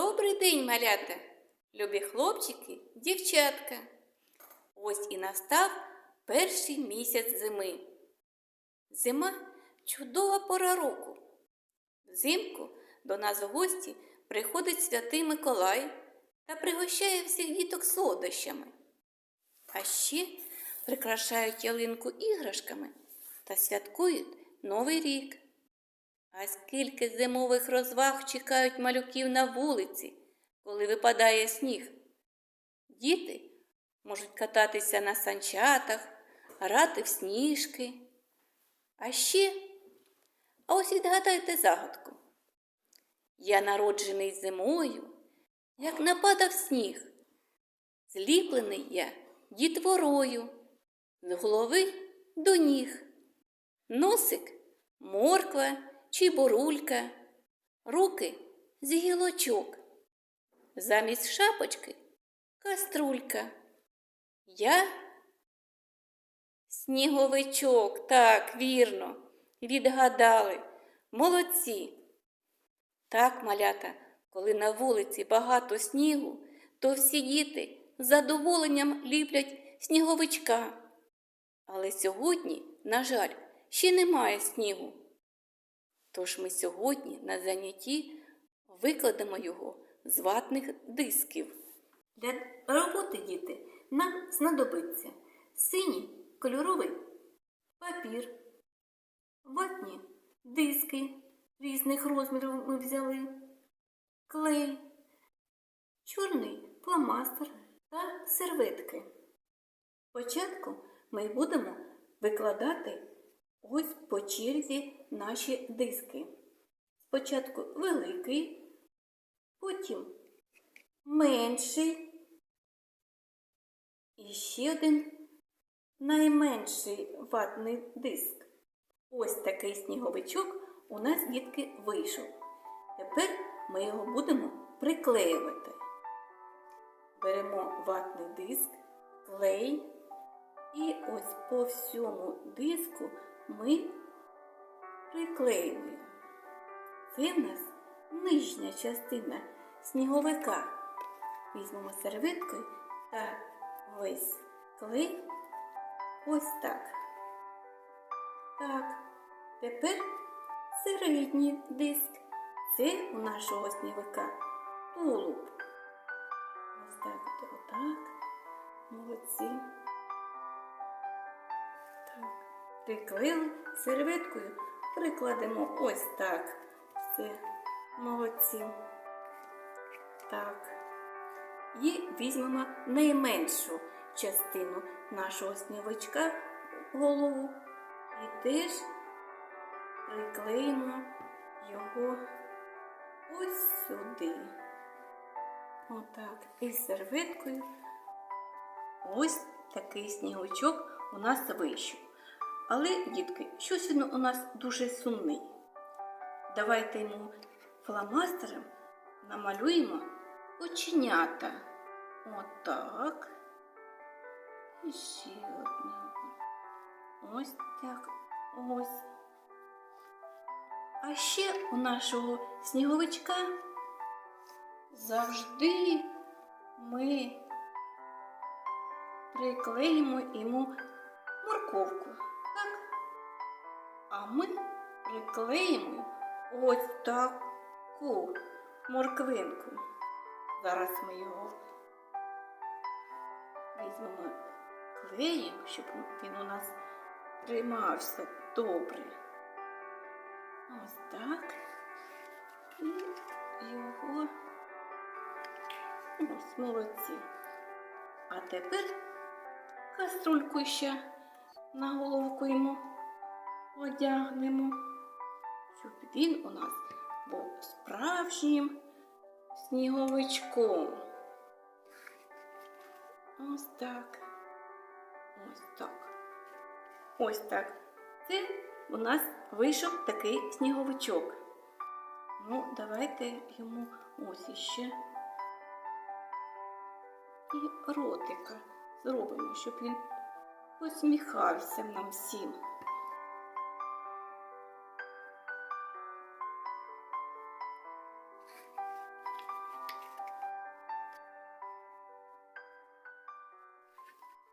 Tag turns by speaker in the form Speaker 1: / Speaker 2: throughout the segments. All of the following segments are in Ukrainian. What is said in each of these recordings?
Speaker 1: Добрий день, малята, любі хлопчики, дівчатка. Ось і настав перший місяць зими. Зима чудова пора року. Взимку до нас в гості приходить святий Миколай та пригощає всіх діток солодощами. А ще прикрашають ялинку іграшками та святкують Новий рік. А скільки зимових розваг чекають малюків на вулиці, коли випадає сніг. Діти можуть кататися на санчатах, грати в сніжки. А ще, а ось відгадайте загадку. Я народжений зимою, як нападав сніг. Зліплений я дітворою, з голови до ніг. Носик морква чи бурулька, руки з гілочок. Замість шапочки каструлька. Я сніговичок, так, вірно, відгадали. Молодці. Так, малята, коли на вулиці багато снігу, то всі діти з задоволенням ліплять сніговичка. Але сьогодні, на жаль, ще немає снігу. Тож ми сьогодні на занятті викладемо його з ватних дисків. Для роботи діти нам знадобиться синій кольоровий папір, ватні диски різних розмірів ми взяли, клей, чорний фломастер та серветки. Спочатку ми будемо викладати ось по черзі наші диски. Спочатку великий, потім менший і ще один найменший ватний диск. Ось такий сніговичок у нас дітки вийшов. Тепер ми його будемо приклеювати. Беремо ватний диск, клей і ось по всьому диску ми приклеюємо. Це в нас нижня частина сніговика. Візьмемо серветкою та весь клей ось так. Так, тепер середній диск. Це у нашого сніговика тулуб. Ось так, отак. Молодці. Так. Приклеїли серветкою, прикладемо ось так. Все, молодці. Так. І візьмемо найменшу частину нашого снівочка голову і теж приклеїмо його ось сюди. Отак. І серветкою ось такий снігочок у нас вийшов. Але, дітки, щось він у нас дуже сумний. Давайте йому фломастером намалюємо оченята. Отак. І ще одне. Ось так. Ось. А ще у нашого сніговичка завжди ми приклеїмо йому морковку. А ми приклеїмо ось таку морквинку. Зараз ми його візьмемо клеєм, щоб він у нас тримався добре. Ось так. І його ось молодці. А тепер каструльку ще на головку йому одягнемо, щоб він у нас був справжнім сніговичком. Ось так. Ось так. Ось так. Це у нас вийшов такий сніговичок. Ну, давайте йому ось іще і ротика зробимо, щоб він посміхався нам всім.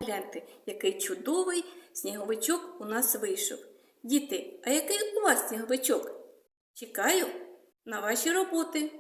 Speaker 1: Погляньте, який чудовий сніговичок у нас вийшов. Діти, а який у вас сніговичок? Чекаю на ваші роботи.